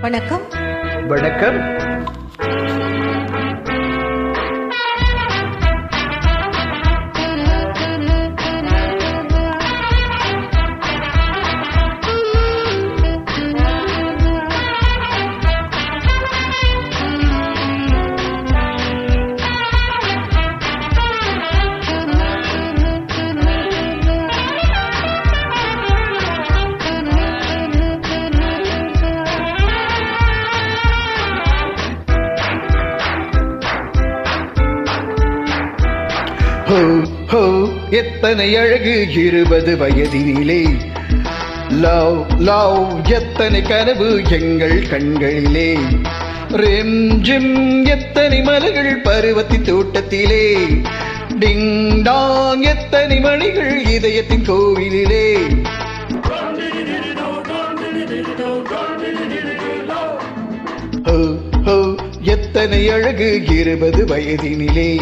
வணக்கம். வணக்கம். ஹோ ஹோ எத்தனை அழகு இருபது வயதினிலே. லவ் லவ் எத்தனை கனவு எங்கள் கண்களிலே. ரெம் ஜிம் எத்தனை மலர்கள் பருவத்தி தோட்டத்திலே. டிங் டாங் எத்தனை மணிகள் இதயத்தின் கோவிலிலே. எத்தனை அழகு இருபது வயதினிலே.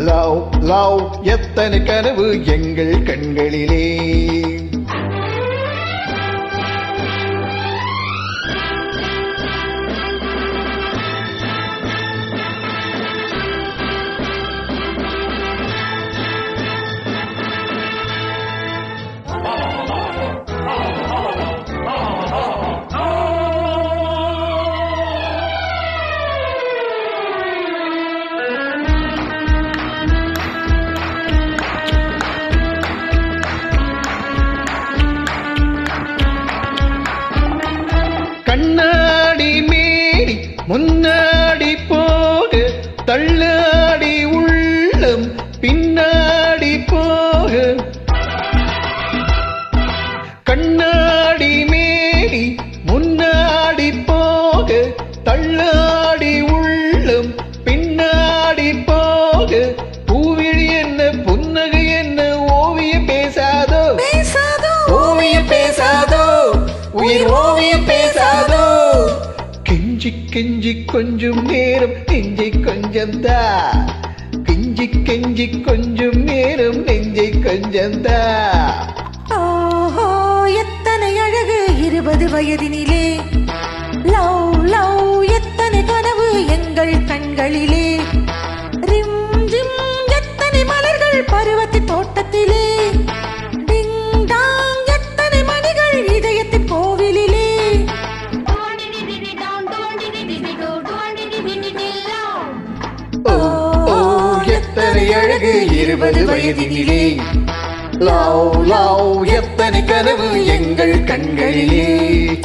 லவ் லவ் எத்தனை கனவு எங்கள் கண்களிலே? கண்ணாடி மேடி முன்னாடி போக. தள்ளாடி உள்ளம் பின்னாடி போக. பூவிழி என்ன புன்னகை என்ன ஓவியம் பேசாதோ? பேசாதோ? ஓவியம் பேசாதோ? உயிர் ஓவியம் பேசாதோ? கெஞ்சி கெஞ்சி கொஞ்சம் நேரம் நெஞ்சை கொஞ்சம் தா கெஞ்சி கெஞ்சி கொஞ்சம் நேரம் நெஞ்சை கொஞ்சம் தா ஓஹோ எத்தனை அழகு இருபது வயதினிலே. லவ் லவ் எத்தனை கனவு எங்கள் கண்களிலே. ரிம் ஜிம் எத்தனை மலர்கள் பருவத்து தோட்டத்திலே. அழகு இருபது வயதினிலே. லவ் லவ் எத்தனை கனவு எங்கள் கண்களிலே?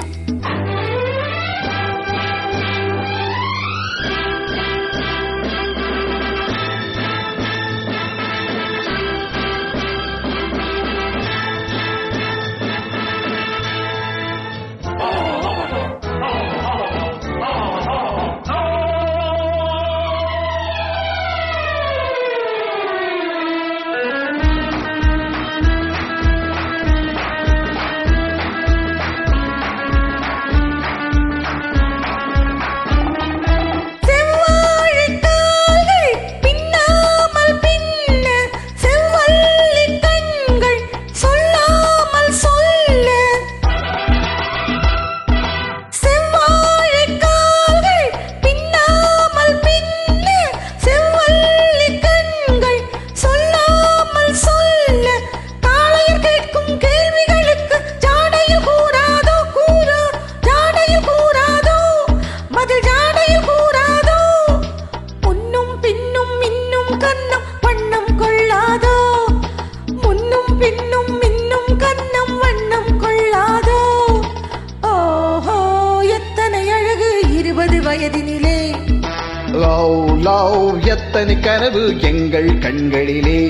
லவ் எத்தனை கனவு எங்கள் கண்களிலே.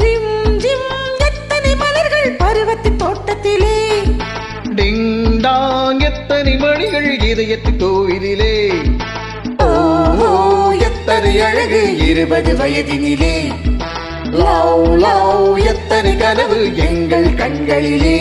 ரிம் ஜிம் எத்தனை மலர்கள் பருவத்தின் தோட்டத்திலே. டிங் டாங் எத்தனை மணிகள் இதயத்து கோவிலிலே ஓ எத்தனை அழகு இருபது வயதினிலே. லவ் லவ் எத்தனை கனவு எங்கள் கண்களிலே.